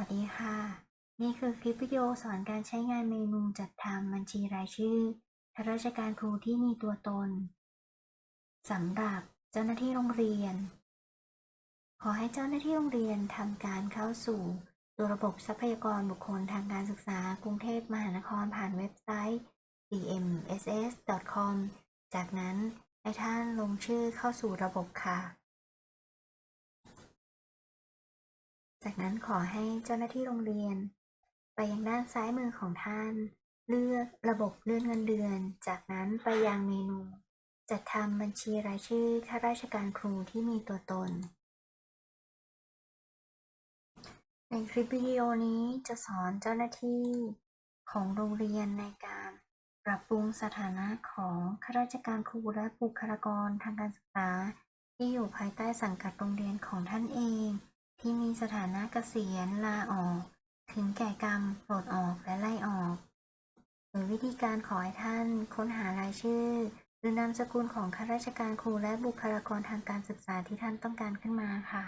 ัสดีค่ะ นี่คือคลิปวิดีโอสอนการใช้งานเมนูจัดทำบัญชีรายชื่อข้าราชการครูที่มีตัวตนสำหรับเจ้าหน้าที่โรงเรียน ขอให้เจ้าหน้าที่โรงเรียนทำการเข้าสู่ตัวระบบทรัพยากรบุคคลทางการศึกษากรุงเทพมหานครผ่านเว็บไซต์ dmss.com จากนั้นให้ท่านลงชื่อเข้าสู่ระบบค่ะ จากนั้นขอให้เจ้าหน้าที่โรงเรียน ไปยังด้านซ้ายมือของท่าน เลือกระบบเลื่อนเงินเดือน จากนั้นไปยังเมนู จัดทำบัญชีรายชื่อข้าราชการครูที่มีตัวตน ในคลิปวิดีโอนี้จะสอนเจ้าหน้าที่ของโรงเรียนในการปรับปรุงสถานะของข้าราชการครูและบุคลากรทางการศึกษาที่อยู่ภายใต้สังกัดโรงเรียนของท่านเอง ที่มีสถานะเกษียณลาออก ถึงแก่กรรมปลดออกและไล่ออก โดยวิธีการขอให้ท่านค้นหารายชื่อ หรือนามสกุลของข้าราชการครูและบุคลากรทางการศึกษาที่ท่านต้องการขึ้นมาค่ะ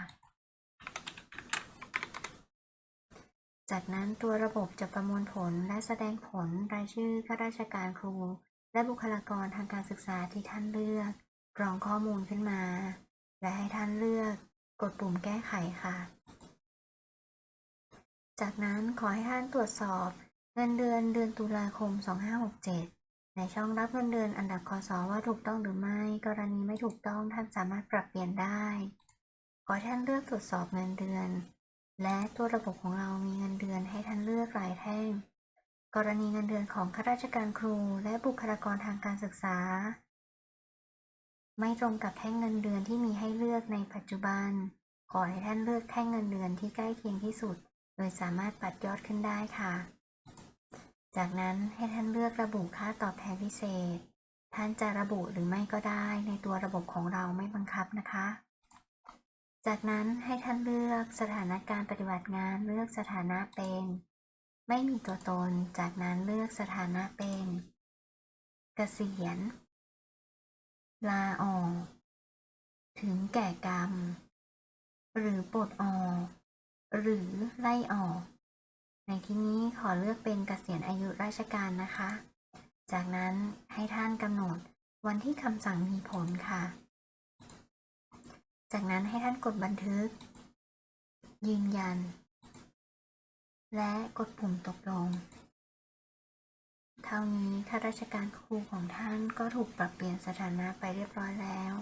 จากนั้นตัวระบบจะประมวลผลและแสดงผลรายชื่อข้าราชการครู และบุคลากรทางการศึกษาที่ท่านเลือก กรองข้อมูลขึ้นมา และให้ท่านเลือก กดปุ่มแก้ไขค่ะ จากนั้นขอให้ท่านตรวจสอบเงินเดือนเดือนตุลาคม 2567 ในช่องรับเงินเดือนอันดับคศว่าถูกต้องหรือไม่ กรณีไม่ถูกต้องท่านสามารถปรับเปลี่ยนได้ ขอท่านเลือกตรวจสอบเงินเดือน และตัวระบบของเรามีเงินเดือนให้ท่านเลือกรายแท่ง กรณีเงินเดือนของข้าราชการครู และบุคลากรทางการศึกษา ไม่ตรงกับแท่งเงินเดือนที่มีให้เลือกในปัจจุบัน ขอให้ท่านเลือกแท่งเงินเดือนที่ใกล้เคียงที่สุด โดยสามารถปัดยอดขึ้นได้ค่ะ จากนั้นให้ท่านเลือกระบุค่าตอบแทนพิเศษ ท่านจะระบุหรือไม่ก็ได้ในตัวระบบของเราไม่บังคับนะคะ จากนั้นให้ท่านเลือกสถานการณ์ปฏิบัติงานเลือกสถานะเป็น ไม่มีตัวตน จากนั้นเลือกสถานะเป็น เกษียณ ลาออก ถึงแก่กรรม หรือปลดออก หรือไล่ออก ในที่นี้ขอเลือกเป็นเกษียณอายุราชการนะคะ จากนั้นให้ท่านกำหนดวันที่คำสั่งมีผลค่ะ จากนั้นให้ท่านกดบันทึก ยืนยัน และกดปุ่มตกลง เท่านี้ข้าราชการครูของท่านก็ถูกปรับเปลี่ยนสถานะไปเรียบร้อยแล้ว